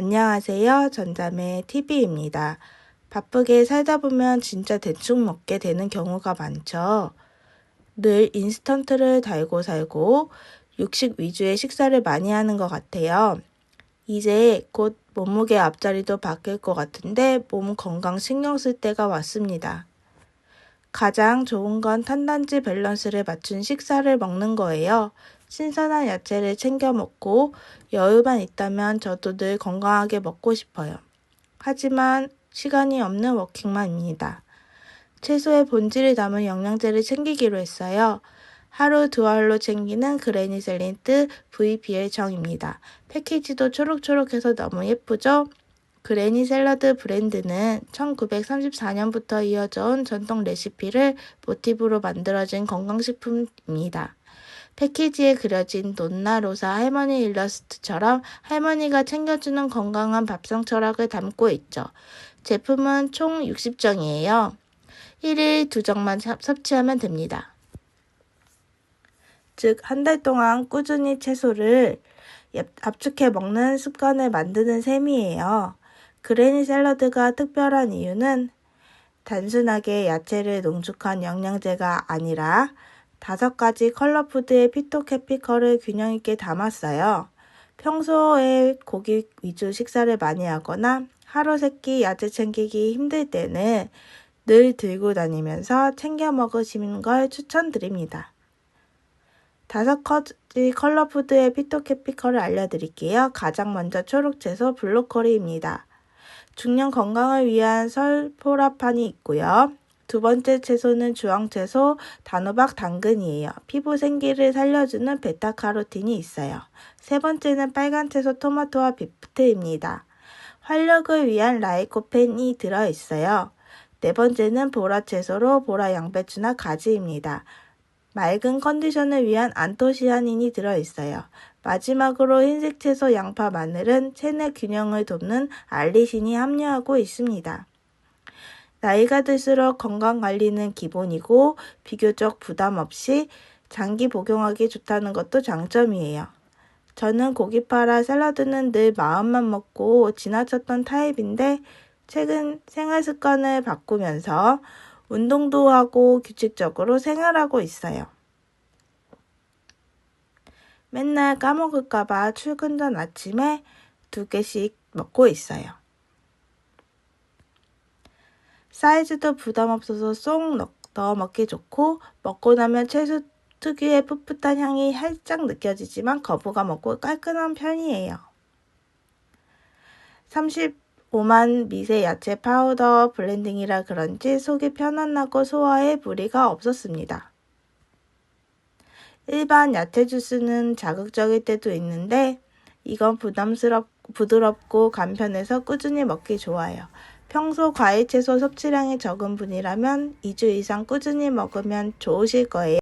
안녕하세요. 전자매 TV입니다. 바쁘게 살다 보면 진짜 대충 먹게 되는 경우가 많죠. 늘 인스턴트를 달고 살고 육식 위주의 식사를 많이 하는 것 같아요. 이제 곧 몸무게 앞자리도 바뀔 것 같은데 몸 건강 신경 쓸 때가 왔습니다. 가장 좋은 건 탄단지 밸런스를 맞춘 식사를 먹는 거예요. 신선한 야채를 챙겨 먹고 여유만 있다면 저도 늘 건강하게 먹고 싶어요. 하지만 시간이 없는 워킹맘입니다. 채소의 본질을 담은 영양제를 챙기기로 했어요. 하루 두 알로 챙기는 그레니 셀린트 VBL 정입니다. 패키지도 초록초록해서 너무 예쁘죠? 그레니 샐러드 브랜드는 1934년부터 이어져 온 전통 레시피를 모티브로 만들어진 건강식품입니다. 패키지에 그려진 논나 로사 할머니 일러스트처럼 할머니가 챙겨주는 건강한 밥상 철학을 담고 있죠. 제품은 총 60정이에요. 1일 2정만 섭취하면 됩니다. 즉, 한 달 동안 꾸준히 채소를 압축해 먹는 습관을 만드는 셈이에요. 그레니 샐러드가 특별한 이유는 단순하게 야채를 농축한 영양제가 아니라 다섯 가지 컬러푸드의 피토캐피컬을 균형 있게 담았어요. 평소에 고기 위주 식사를 많이 하거나 하루 세끼 야채 챙기기 힘들 때는 늘 들고 다니면서 챙겨 먹으시는 걸 추천드립니다. 다섯 가지 컬러푸드의 피토캐피컬을 알려드릴게요. 가장 먼저 초록채소 블로코리입니다. 중년 건강을 위한 설포라판이 있고요. 두 번째 채소는 주황채소 단호박 당근이에요. 피부 생기를 살려주는 베타카로틴이 있어요. 세 번째는 빨간 채소 토마토와 비프트입니다. 활력을 위한 라이코펜이 들어있어요. 네 번째는 보라 채소로 보라 양배추나 가지입니다. 맑은 컨디션을 위한 안토시아닌이 들어있어요. 마지막으로 흰색 채소 양파 마늘은 체내 균형을 돕는 알리신이 함유하고 있습니다. 나이가 들수록 건강 관리는 기본이고 비교적 부담 없이 장기 복용하기 좋다는 것도 장점이에요. 저는 고기 팔아 샐러드는 늘 마음만 먹고 지나쳤던 타입인데 최근 생활 습관을 바꾸면서 운동도 하고 규칙적으로 생활하고 있어요. 맨날 까먹을까봐 출근 전 아침에 두 개씩 먹고 있어요. 사이즈도 부담 없어서 쏙 넣어 먹기 좋고 먹고 나면 채소 특유의 풋풋한 향이 살짝 느껴지지만 거부감 없고 깔끔한 편이에요. 35만 미세 야채 파우더 블렌딩이라 그런지 속이 편안하고 소화에 무리가 없었습니다. 일반 야채 주스는 자극적일 때도 있는데 이건 부담스럽, 부드럽고 간편해서 꾸준히 먹기 좋아요. 평소 과일 채소 섭취량이 적은 분이라면 2주 이상 꾸준히 먹으면 좋으실 거예요.